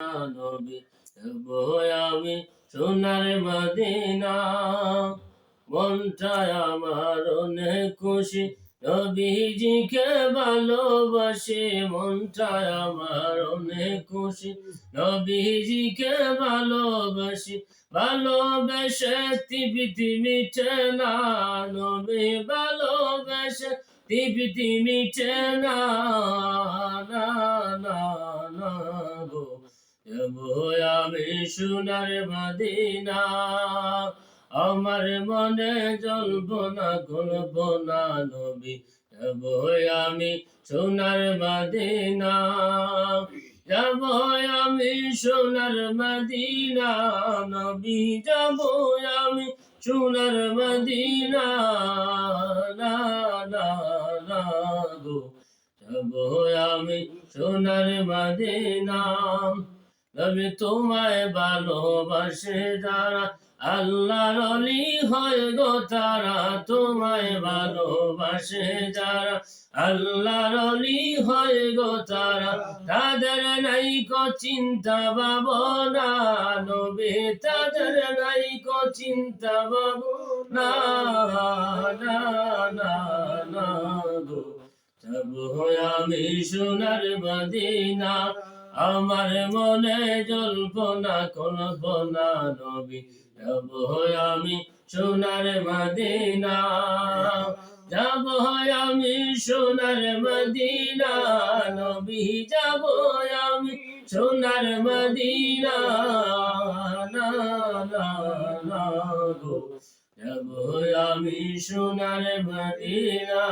নবী আমি সোনার মদিনা। মনটায় আমার অনেক খুশি, নবীজিকে ভালোবাসি। মনটায় আমার অনেক খুশি, নবীজিকে ভালোবাসি। ভালোবেসে মিটে না, নবী ভালোবেসে না না। যাব সোনার মদিনা, আমার মনে জ্বলব না গল্প না নবী, যাব আমি সোনার মদিনা, যাব আমি সোনার মদিনা, নবী, যাব আমি সোনার মদিনা না যাব আমি সোনার মদিনা। তবে তোমায় ভালোবাসে, যারা আল্লাহর অলি হয় গো, তারা তোমায় ভালোবাসে, যারা আল্লাহর অলি হয় গো, তারা তাদের নাই কো চিন্তা ভাবনা, নবে, তাদের নাই কো চিন্তা ভাবনা, না না না, গো। যাব আমি সোনার মদিনা আমার মনে জল্পনা কল্পনা নবী যাব আমি সোনার মদিনা। যাব আমি সোনার মদিনা, নবী যাব আমি সোনার মদিনা। না না যাব আমি সোনার মদিনা।